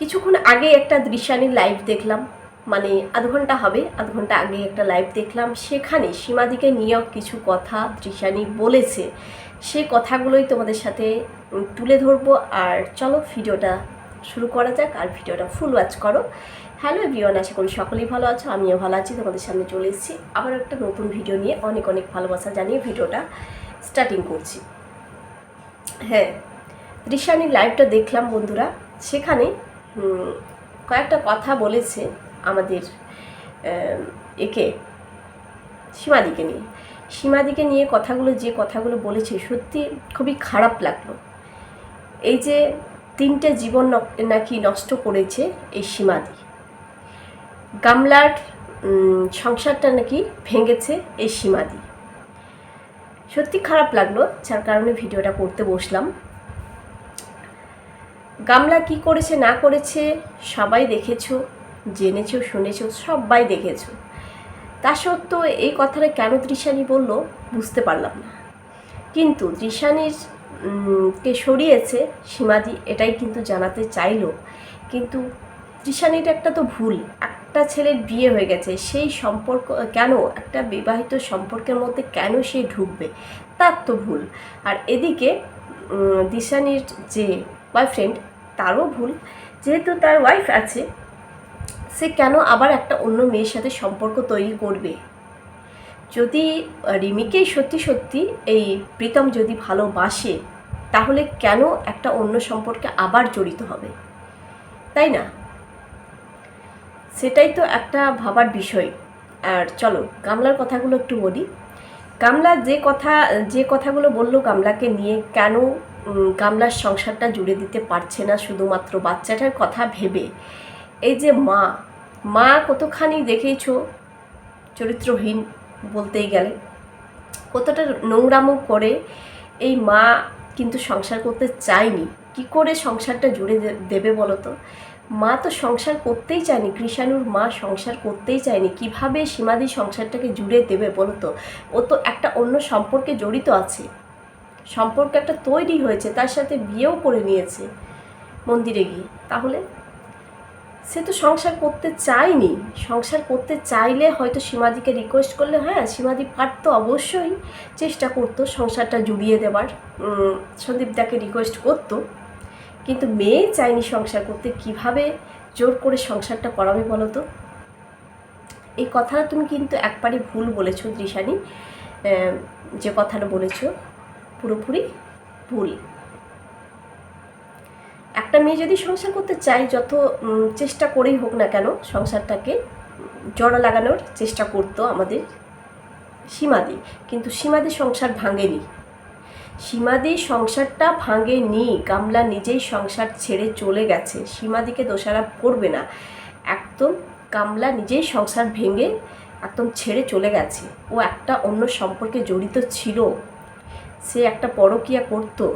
কিছুক্ষণ আগে একটা দৃশ্যানির লাইভ দেখলাম। মানে আধ ঘণ্টা হবে, আধ ঘণ্টা আগে একটা লাইভ দেখলাম। সেখানে সীমাদিকে নিয়েও কিছু কথা দৃশ্যানি বলেছে। সে কথাগুলোই তোমাদের সাথে তুলে ধরবো। আর চলো ভিডিওটা শুরু করা যাক আর ভিডিওটা ফুল ওয়াচ করো। হ্যালো এভরিওয়ান আশা করি সকলেই ভালো আছো, আমিও ভালো আছি, তোমাদের সামনে চলে এসেছি। আবার একটা নতুন ভিডিও নিয়ে অনেক অনেক ভালোবাসা জানিয়ে ভিডিওটা স্টার্টিং করছি। হ্যাঁ দৃশ্যানির লাইভটা দেখলাম বন্ধুরা। সেখানে কয়েকটা কথা বলেছে আমাদের একে, সীমাদিকে নিয়ে। সীমাদিকে নিয়ে কথাগুলো, যে কথাগুলো বলেছে, সত্যি খুবই খারাপ লাগল। এই যে তিনটে জীবন নাকি নষ্ট করেছে এই সীমাদি। গামলার সংসারটা নাকি ভেঙেছে এই সীমাদি। সত্যি খারাপ লাগল, যার কারণে ভিডিওটা করতে বসলাম। গামলা কি করেছে, না করেছে, সবাই দেখেছ, জেনেছো, শুনেছো, সবাই দেখেছ। তা সত্ত্বেও এই কথাটা কেন তৃষানি বলল, বুঝতে পারলাম না। কিন্তু তৃষানির কে সরিয়েছে, সীমাদি এটাই কিন্তু জানাতে চাইলো। কিন্তু তৃষানির একটা তো ভুল, একটা ছেলের বিয়ে হয়ে গেছে, সেই সম্পর্ক, কেন, একটা বিবাহিত সম্পর্কের মধ্যে কেন সে ঢুকবে, তার তো ভুল। আর এদিকে দিশানির যে বয়ফ্রেন্ড তারও ভুল। যেহেতু তার ওয়াইফ আছে, সে কেন আবার একটা অন্য মেয়ের সাথে সম্পর্ক তৈরি করবে? যদি রিমিকেই সত্যি সত্যি এই প্রীতম যদি ভালোবাসে, তাহলে কেন একটা অন্য সম্পর্কে আবার জড়িত হবে? তাই না? সেটাই তো একটা ভাবার বিষয়। আর চলো, গামলার কথাগুলো একটু বলি। গামলা যে কথা, যে কথাগুলো বলল গামলাকে নিয়ে কেন গামলার সংসারটা জুড়ে দিতে পারছে না শুধুমাত্র বাচ্চাটার কথা ভেবে। এই যে মা মা কতখানি দেখেইছ? চরিত্রহীন বলতেই গেলে। কতটা নোংরামো করে এই মা কিন্তু সংসার করতে চায়নি। কি করে সংসারটা জুড়ে দেবে বলো তো মা তো সংসার করতেই চায়নি। কৃষাণুর মা সংসার করতেই চায়নি। কীভাবে সীমাদি সংসারটাকে জুড়ে দেবে বলো তো ও তো একটা অন্য সম্পর্কে জড়িত আছে। সম্পর্ক একটা তৈরি হয়েছে, তার সাথে বিয়েও করে নিয়েছে মন্দিরে গিয়ে। তাহলে সে তো সংসার করতে চায়নি। সংসার করতে চাইলে হয়তো সীমাদিকে রিকোয়েস্ট করলে হ্যাঁ সীমাদি পারতো অবশ্যই, চেষ্টা করতো সংসারটা জুড়িয়ে দেওয়ার সন্দীপদাকে রিকোয়েস্ট করতো, কিন্তু মেয়ে চায়নি সংসার করতে। কীভাবে জোর করে সংসারটা করাবে বলো তো? এই কথাটা তুমি কিন্তু একবারই ভুল বলেছ দৃশানি যে কথাটা বলেছ পুরোপুরি ভুল। একটা মেয়ে যদি সংসার করতে চায়, যত চেষ্টা করেই হোক না কেন, সংসারটাকে জড়া লাগানোর চেষ্টা করতো আমাদের সীমাদি। কিন্তু সীমাদি সংসার ভাঙেনি। সীমাদি সংসারটা ভাঙে ভাঙেনি, গামলা নিজেই সংসার ছেড়ে চলে গেছে। সীমাদিকে দোষারোপ করবে না। একদম গামলা নিজেই সংসার ভেঙে একদম ছেড়ে চলে গেছে। ও একটা অন্য সম্পর্কে জড়িত ছিল। সে একটা পরকিয়া করতো,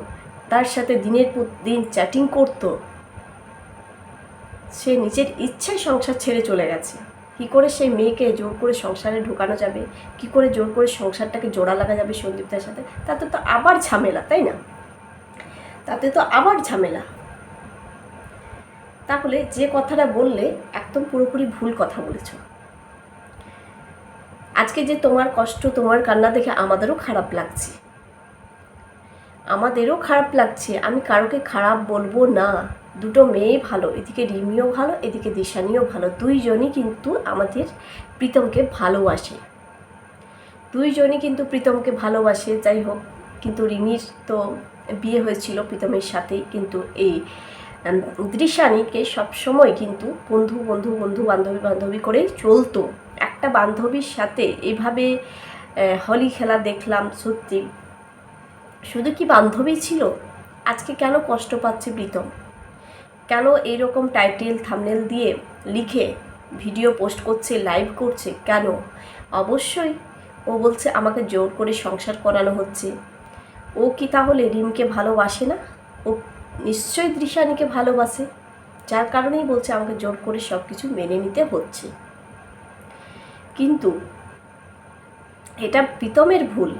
তার সাথে দিনের দিন চ্যাটিং করতো। সে নিজের ইচ্ছায় সংসার ছেড়ে চলে গেছে। কি করে সেই মেয়েকে জোর করে সংসারে ঢোকানো যাবে? কি করে জোর করে সংসারটাকে জোড়া লাগা যাবে সন্দীপদার সাথে? তাতে তো আবার ঝামেলা, তাই না? তাতে তো আবার ঝামেলা। তাহলে যে কথাটা বললে একদম পুরোপুরি ভুল কথা বলেছ। আজকে যে তোমার কষ্ট, তোমার কান্না দেখে আমাদেরও খারাপ লাগছে। আমাদেরও খারাপ লাগছে, আমি কারোকে খারাপ বলব না। দুটো মেয়ে ভালো, এদিকে রিমিও ভালো, এদিকে দিশানিও ভালো। দুইজনই কিন্তু আমাদের প্রীতমকে ভালোবাসে। দুইজনই কিন্তু প্রীতমকে ভালোবাসে, যাই হোক, কিন্তু রিমির তো বিয়ে হয়েছিল প্রীতমের সাথেই, কিন্তু এই দৃশানিকে সবসময় কিন্তু বন্ধু বন্ধু বন্ধু, বান্ধবী বান্ধবী করেই চলতো। একটা বান্ধবীর সাথে এভাবে হলি খেলা দেখলাম, সত্যি শুধু কি বান্ধবী ছিল? আজকে কেন কষ্ট পাচ্ছে প্রীতম? কেন এইরকম টাইটেল থামনেল দিয়ে লিখে ভিডিও পোস্ট করছে, লাইভ করছে, কেন? অবশ্যই ও বলছে আমাকে জোর করে সংসার করানো হচ্ছে। ও কি তাহলে রিমকে ভালোবাসে না? ও নিশ্চয়ই দৃশানিকে ভালোবাসে, যার কারণেই বলছে আমাকে জোর করে সব কিছু মেনে নিতে হচ্ছে। কিন্তু এটা প্রীতমের ভুল।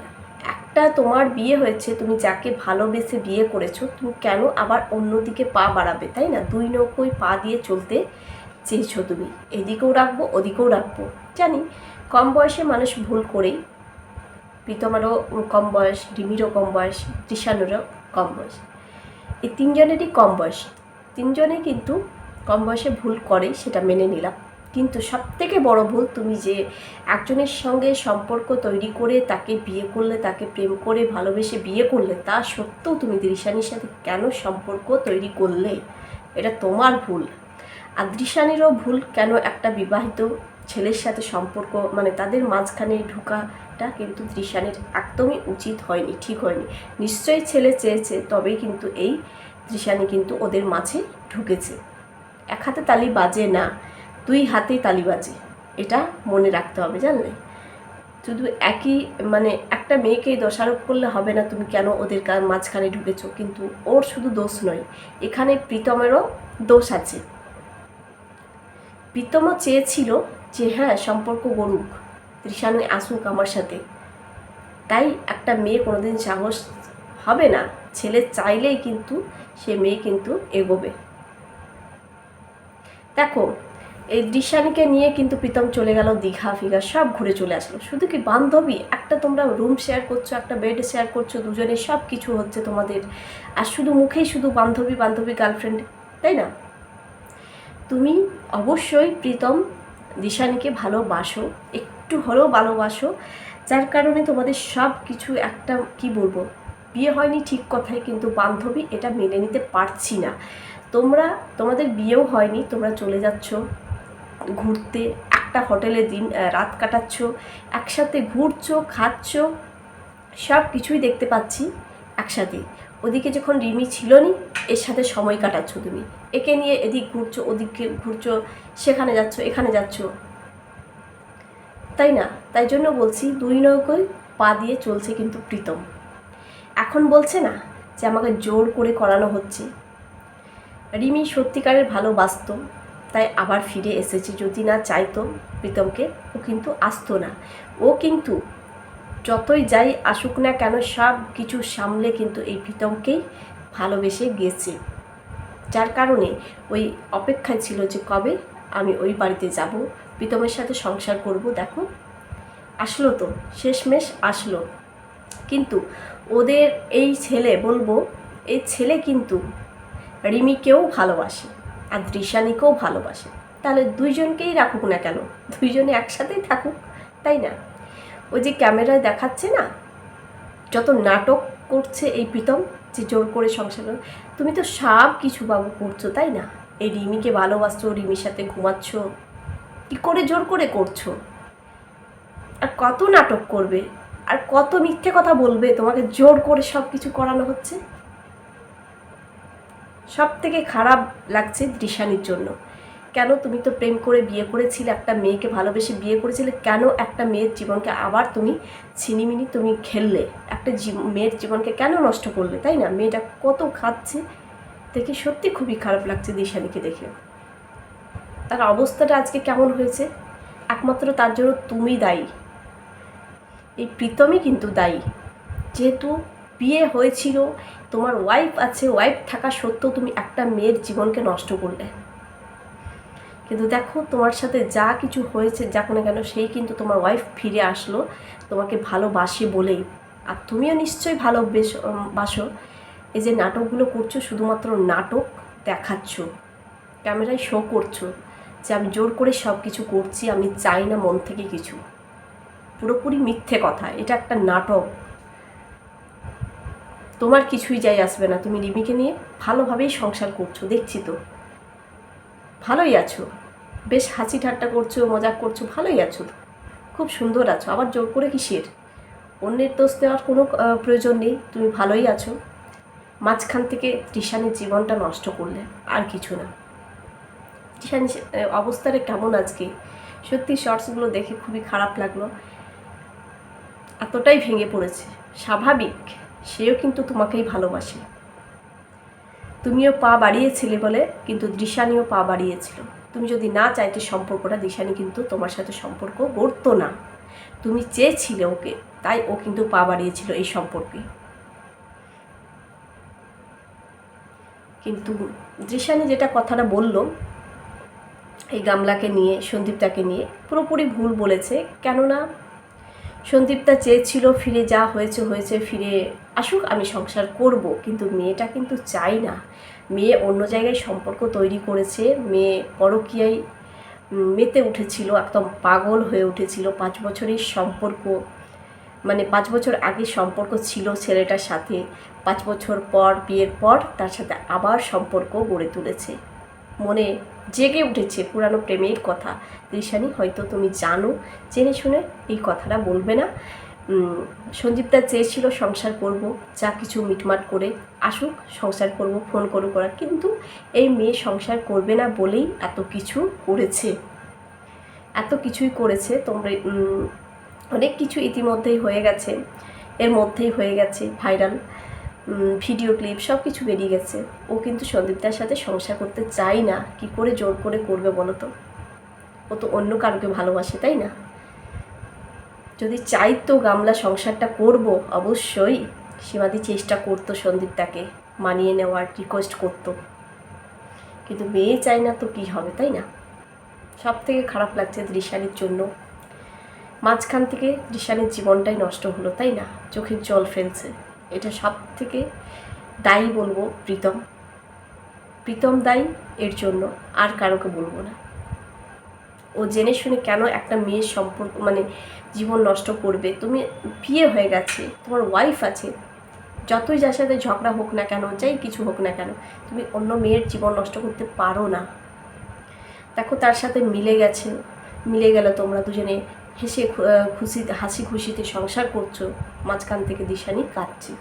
একটা তোমার বিয়ে হয়েছে, তুমি যাকে ভালোবেসে বিয়ে করেছ, তুমি কেন আবার অন্যদিকে পা বাড়াবে, তাই না? দুই নৌকোই পা দিয়ে চলতে চেয়েছো তুমি। এদিকেও রাখব, ওদিকেও রাখব। জানি, কম বয়সে মানুষ ভুল করেই প্রীতমারও কম বয়স রিমিরও কম বয়স ত্রিশানুরও কম বয়স। এই তিনজনেরই কম বয়স। তিনজনে কিন্তু কম বয়সে ভুল করে সেটা মেনে নিলাম। কিন্তু সবথেকে বড় ভুল তুমি যে একজনের সঙ্গে সম্পর্ক তৈরি করে তাকে বিয়ে করলে, তাকে প্রেম করে ভালোবেসে বিয়ে করলে, তা সত্ত্বেও তুমি দৃশানির সাথে কেন সম্পর্ক তৈরি করলে? এটা তোমার ভুল। আর দৃশানিরও ভুল কেন একটা বিবাহিত ছেলের সাথে সম্পর্ক মানে তাদের মাঝখানে ঢোকাটা কিন্তু দৃশানির একদমই উচিত হয়নি, ঠিক হয়নি। নিশ্চয়ই ছেলে চেয়েছে তবেই কিন্তু এই দৃশানি কিন্তু ওদের মাঝে ঢুকেছে। এক হাতে তালি বাজে না। দুই হাতেই তালি বাজে এটা মনে রাখতে হবে, জানলে? শুধু একই মানে একটা মেয়েকেই দোষারোপ করলে হবে না তুমি কেন ওদের কা- মাঝখানে ঢুকেছো, কিন্তু ওর শুধু দোষ নয়, এখানে প্রীতমেরও দোষ আছে। প্রীতমও চেয়েছিল যে হ্যাঁ সম্পর্ক গড়ুক ত্রিশানে আসুক আমার সাথে। তাই একটা মেয়ে কোনোদিন সাহস হবে না, ছেলে চাইলেই কিন্তু সে মেয়ে কিন্তু এগোবে। দেখো এই দৃশ্যানিকে নিয়ে কিন্তু প্রীতম চলে গেল, দীঘা, ফিঘা, সব ঘুরে চলে আসলো। শুধু কি বান্ধবী? একটা তোমরা রুম শেয়ার করছ, একটা বেড শেয়ার করছ, দুজনে সব কিছু হচ্ছে তোমাদের। আর শুধু মুখেই শুধু বান্ধবী বান্ধবী গার্লফ্রেন্ড তাই না? তুমি অবশ্যই প্রীতম দিশানিকে ভালোবাসো, একটু হলেও ভালোবাসো, যার কারণে তোমাদের সব কিছু একটা, কি বলব, বিয়ে হয়নি ঠিক কথাই কিন্তু বান্ধবী এটা মেনে নিতে পারছি না। তোমরা, তোমাদের বিয়েও হয়নি, তোমরা চলে যাচ্ছ। ঘুরতে, একটা হোটেলে দিন রাত কাটাচ্ছ, একসাথে ঘুরছো, খাচ্ছ, সব কিছুই দেখতে পাচ্ছি একসাথে। ওদিকে যখন রিমি ছিল নি এর সাথে সময় কাটাচ্ছ তুমি। একে নিয়ে এদিক ঘুরছো, ওদিকে ঘুরছো, সেখানে যাচ্ছ, এখানে যাচ্ছ। তাই না? তাই জন্য বলছি, দুই নৌকোয় পা দিয়ে চলছে কিন্তু প্রীতম। এখন বলছে না যে আমাকে জোর করে করানো হচ্ছে। রিমি সত্যিকারের ভালোবাসত। তাই আবার ফিরে এসেছে। যদি না চাইতো প্রীতমকে, ও কিন্তু আসতো না। ও কিন্তু যতই যাই আসুক না কেন, সব কিছু সামলে কিন্তু এই প্রীতমকেই ভালোবেসে গেছে। যার কারণে ওই অপেক্ষায় ছিল যে কবে আমি ওই বাড়িতে যাব, প্রীতমের সাথে সংসার করব, দেখো। আসলো তো, শেষমেশ আসলো। কিন্তু ওদের এই ছেলে, বলব, এই ছেলে কিন্তু রিমিকেও ভালোবাসে। আর দৃশানিকেও ভালোবাসে। তাহলে দুইজনকেই রাখুক না কেন? দুইজনে একসাথেই থাকুক, তাই না? ওই যে ক্যামেরায় দেখাচ্ছে না? যত নাটক করছে এই প্রীতম, যে জোর করে সংসার তুমি তো সব কিছু বাবু করছ, তাই না? এই রিমিকে ভালোবাসছো, রিমির সাথে ঘুমাচ্ছ। কি করে জোর করে করছ? আর কত নাটক করবে? আর কত মিথ্যে কথা বলবে? তোমাকে জোর করে সব কিছু করানো হচ্ছে? সব থেকে খারাপ লাগছে দৃশানির জন্য। কেন তুমি তো প্রেম করে বিয়ে করেছিলে, একটা মেয়েকে ভালোবেসে বিয়ে করেছিলে, কেন একটা মেয়ের জীবনকে আবার তুমি ছিনিমিনি তুমি খেললে? একটা মেয়ের জীবনকে কেন নষ্ট করলে, তাই না? মেয়েটা কত খাচ্ছে, দেখে সত্যি খুবই খারাপ লাগছে দিশানিকে দেখে। তার অবস্থাটা আজকে কেমন হয়েছে? একমাত্র তার জন্য তুমি দায়ী। এই প্রীতমই কিন্তু দায়ী। যেহেতু বিয়ে হয়েছিল, তোমার ওয়াইফ আছে ওয়াইফ থাকা সত্ত্বেও তুমি একটা মেয়ের জীবনকে নষ্ট করলে। কিন্তু দেখো, তোমার সাথে যা কিছু হয়েছে, যাক না কেন, সেই কিন্তু তোমার ওয়াইফ ফিরে আসলো, তোমাকে ভালোবাসে বলেই। আর তুমিও নিশ্চয়ই ভালোবেস বাসো। এই যে নাটকগুলো করছ, শুধুমাত্র নাটক দেখাচ্ছ, ক্যামেরায় শো করছ, যে আমি জোর করে সব কিছু করছি, আমি চাই না মন থেকে কিছু। পুরোপুরি মিথ্যে কথা, এটা একটা নাটক। তোমার কিছুই যাই আসবে না। তুমি রিমিকে নিয়ে ভালোভাবেই সংসার করছ, দেখছি তো। ভালোই আছো। বেশ হাসি ঠাট্টা করছ মজা করছ, ভালোই আছো। খুব সুন্দর আছো। আবার জোর করে কিসের? অন্যের দোষ দেওয়ার কোনো প্রয়োজন নেই। তুমি ভালোই আছো। মাঝখান থেকে তৃষানির জীবনটা নষ্ট করলে আর কিছু না। তৃষানি অবস্থাটা কেমন আজকে? সত্যি শর্টসগুলো দেখে খুবই খারাপ লাগল। এতটাই ভেঙে পড়েছে। স্বাভাবিক। সেও কিন্তু তোমাকেই ভালোবাসে। তুমিও পা বাড়িয়েছিলে বলে কিন্তু দৃশানিও পা বাড়িয়েছিল। তুমি যদি না চাইতে সম্পর্কটা, দিশানি কিন্তু তোমার সাথে সম্পর্ক গড়তো না। তুমি চেয়েছিলে ওকে, তাই ও কিন্তু পা বাড়িয়েছিল এই সম্পর্কে। কিন্তু দৃশানি যেটা কথাটা বলল, এই গামলাকে নিয়ে, সন্দীপটাকে নিয়ে পুরোপুরি ভুল বলেছে। কেননা সন্দীপটা চেয়েছিল ফিরে যা হয়েছে হয়েছে, ফিরে আসুক, আমি সংসার করব, কিন্তু মেয়েটা কিন্তু চাই না। মেয়ে অন্য জায়গায় সম্পর্ক তৈরি করেছে, মেয়ে পরকীয়ায় মেতে উঠেছিল, একদম পাগল হয়ে উঠেছিল। পাঁচ বছরের সম্পর্ক মানে পাঁচ বছর আগে সম্পর্ক ছিল ছেলেটার সাথে, পাঁচ বছর পর, বিয়ের পর তার সাথে আবার সম্পর্ক গড়ে তুলেছে। মনে জেগে উঠেছে পুরানো প্রেমের কথা। ঋষানি হয়তো তুমি জানো, জেনে শুনে এই কথাটা বলবে না। সঞ্জীবদা চেয়েছিল সংসার করব, যা কিছু মিটমাট করে আসুক, সংসার করব, ফোন করু করা কিন্তু এই মেয়ে সংসার করবে না বলেই এত কিছু করেছে। এত কিছুই করেছে, তোমরা অনেক কিছু ইতিমধ্যেই হয়ে গেছে। এর মধ্যেই হয়ে গেছে, ভাইরাল ভিডিও ক্লিপ, সব কিছু বেরিয়ে গেছে। ও কিন্তু সন্দীপটার সাথে সংসার করতে চাই না। কি করে জোর করে করবে বলো তো? ও তো অন্য কারোকে ভালোবাসে, তাই না? যদি চাইতো গামলা সংসারটা করব, অবশ্যই। সীমাদি চেষ্টা করতো সন্দীপটাকে, মানিয়ে নেওয়ার রিকোয়েস্ট করতো। কিন্তু মেয়ে চাই না তো কী হবে, তাই না? সব থেকে খারাপ লাগছে দৃশানির জন্য। মাঝখান থেকে দৃশানির জীবনটাই নষ্ট হলো, তাই না? চোখের জল ফেলছে। এটা সব থেকে দায়ী বলব প্রীতম। প্রীতম দায়ী এর জন্য, আর কারোকে বলব না। ও জেনে শুনে কেন একটা মেয়ের সম্পর্ক মানে জীবন নষ্ট করবে? তুমি বিয়ে হয়ে গেছে তোমার ওয়াইফ আছে। যতই যার সাথে ঝগড়া হোক না কেন যাই কিছু হোক না কেন তুমি অন্য মেয়ের জীবন নষ্ট করতে পারো না। দেখো তার সাথে মিলে গেছে মিলে গেল তোমরা দুজনে হেসে খু- আহ, খুশিতে হাসি খুশিতে সংসার করছ মাঝখান থেকে দিশানি কাটছে।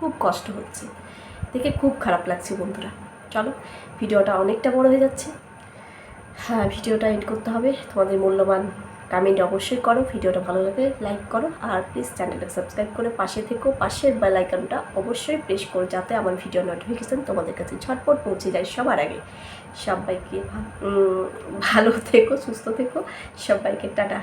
খুব কষ্ট হচ্ছে। দেখে খুব খারাপ লাগছে বন্ধুরা। চলো ভিডিওটা অনেকটা বড় হয়ে যাচ্ছে। ভিডিওটা এড করতে হবে। তোমাদের মূল্যবান কমেন্ট অবশ্যই করো। ভিডিওটা ভালো লাগে লাইক করো। আর প্লিজ চ্যানেলটা সাবস্ক্রাইব করে পাশে থেকো। পাশের বেল আইকনটা অবশ্যই প্রেস করো যাতে আমার ভিডিও নোটিফিকেশান তোমাদের কাছে ঝটপট পৌঁছে যায় সবার আগে। সবাইকে ভালো থেকো, সুস্থ থেকো। সবাইকে টাটা।